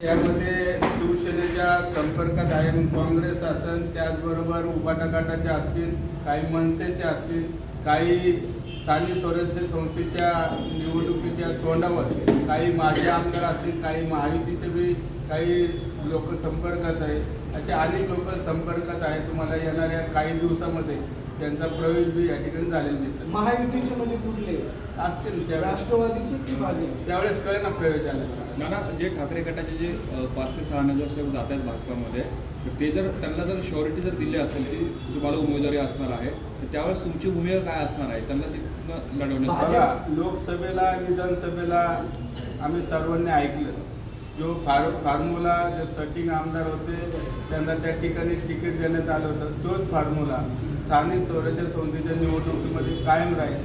यामध्ये शिवसेनेच्या संपर्कात आहे काँग्रेस असेल त्याचबरोबर उभाटा गटाचे असतील काही मनसेचे असतील काही स्थानिक स्वराज्य संस्थेच्या निवडणुकीच्या तोंडावर काही माजी आमदार असतील काही महायुतीचे बी काही लोक संपर्कात आहे. असे अनेक लोक संपर्कात आहेत. तुम्हाला येणाऱ्या काही दिवसामध्ये त्यांचा प्रवेश बी या ठिकाणी झालेला दिसेल महायुतीचे म्हणजे कुठले? असतील त्यावेळेस. राष्ट्रवादीचे की भाजप त्यावेळेस कळे ना प्रवेश झाला नाना जे ठाकरे गटाचे जे पाच ते सहा नगरसेवक जात आहेत भाजपामध्ये तर ते जर त्यांना जर शॉरिटी जर दिली असेल की तुम्हाला उमेदवारी असणार आहे तर त्यावेळेस तुमची भूमिका काय असणार आहे? त्यांना तिथनं लढवण्यासाठी. लोकसभेला विधानसभेला आम्ही सर्वांनी ऐकलं. जो फार फॉर्म्युला जे सटिंग आमदार होते त्यांना त्या ठिकाणी तिकीट देण्यात आलं होतं. तोच फॉर्म्युला स्थानिक स्वराज्य संस्थेच्या निवडणुकीमध्ये कायम राहील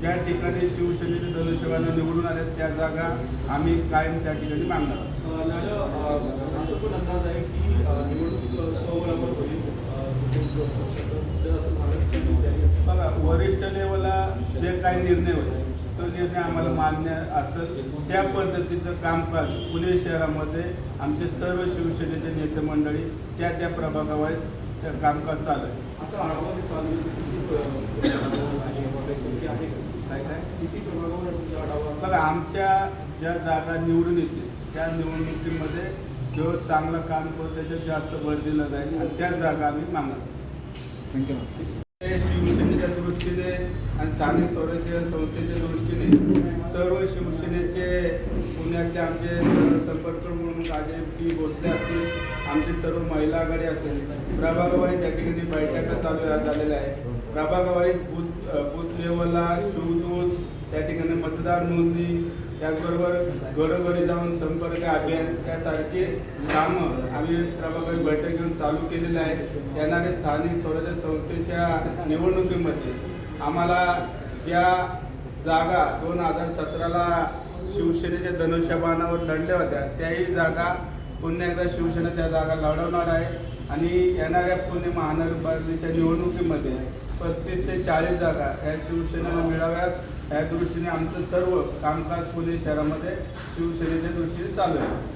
ज्या ठिकाणी शिवसेनेचे धनुष्यबाणं निवडून आले त्या जागा आम्ही कायम त्या ठिकाणी मागणार. नाना असं पण अंदाज आहे की निवडणूक स्वबळावर होईल असं. बघा वरिष्ठ लेवलला जे काही निर्णय होते तो निर्णय आम्हाला मान्य असेल त्या पद्धतीचं कामकाज पुणे शहरामध्ये आमचे सर्व शिवसेनेचे नेते मंडळी त्या त्या प्रभागावर त्या कामकाज चालू आहे आता आढावा चालू आहे किती अ, आहे वगैरे संख्या आहे का? काय काय किती प्रभागावर तुमचा आढावा बघा आमच्या ज्या जागा निवडून येतील त्या निवडणुकीमध्ये जो चांगलं काम करतो त्याच्यात जास्त भर दिला जाईल आणि त्या जागा आम्ही मागणार शिवसेनेच्या दृष्टीने आणि स्थानिक स्वराज्य संस्थेच्या दृष्टीने सर्व शिवसेनेचे पुण्यातले आमचे संपर्क म्हणून राजे पी भोसले असतील आमची सर्व महिला आघाडी असेल प्रभागवाईज त्या ठिकाणी बैठका चालू झालेल्या आहे प्रभागवाईज बूथ बूथ लेवलला शिवदूत त्या ठिकाणी मतदार नोंदणी त्याचबरोबर घरोघरी जाऊन संपर्क अभियान त्यासारखे कामं आम्ही प्रभागात बैठक घेऊन चालू केलेले आहेत. येणाऱ्या स्थानिक स्वराज्य संस्थेच्या निवडणुकीमध्ये आम्हाला ज्या जागा दोन हजार सतराला शिवसेनेच्या धनुष्यबाणावर लढल्या होत्या त्याही जागा पुन्हा एकदा शिवसेना त्या जागा लढवणार आहे. आणि येणाऱ्या पुणे महानगरपालिकेच्या निवडणुकीमध्ये पस्तीस ते चाळीस जागा या शिवसेनेला मिळाव्यात. या दृष्टीने आमचं सर्व कामकाज पुणे शहरामध्ये शिवसेनेच्या दृष्टीने चालू आहे.